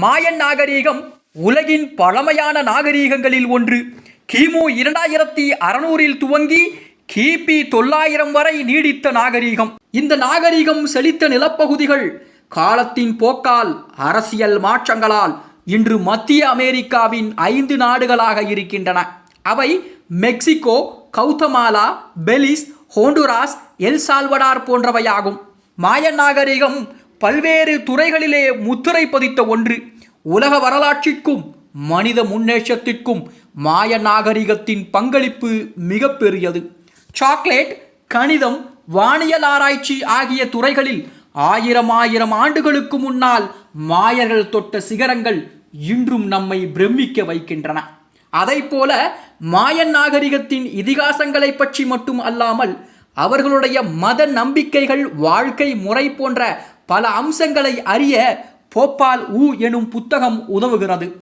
மாயன் நாகரீகம் உலகின் பழமையான நாகரீகங்களில் ஒன்று. கிமு இரண்டாயிரத்தி அறநூறில் துவங்கி கிபி தொள்ளாயிரம் வரை நீடித்த நாகரீகம். இந்த நாகரீகம் செழித்த நிலப்பகுதிகள் காலத்தின் போக்கால் அரசியல் மாற்றங்களால் இன்று மத்திய அமெரிக்காவின் ஐந்து நாடுகளாக இருக்கின்றன. அவை Mexico Guatemala Belize Honduras El Salvador போன்றவையாகும். மாயன் நாகரிகம் பல்வேறு துறைகளிலே முத்திரை பதித்த ஒன்று உலக வரலாற்றிற்கும் மனித முன்னேற்றத்திற்கும் மாய நாகரிகத்தின் பங்களிப்பு மிக பெரியது சாக்லேட் கணிதம் வானியல் ஆராய்ச்சி ஆகிய துறைகளில் ஆயிரம் ஆயிரம் ஆண்டுகளுக்கு முன்னால் மாயர்கள் தொட்ட சிகரங்கள் இன்றும் நம்மை பிரமிக்க வைக்கின்றன. அதைப்போல மாயன் நாகரிகத்தின் இதிகாசங்களை பற்றி மட்டும் அல்லாமல் அவர்களுடைய மத நம்பிக்கைகள் வாழ்க்கை முறை போன்ற பல அம்சங்களை அறிய போப்பால் ஊ எனும் புத்தகம் உதவுகிறது.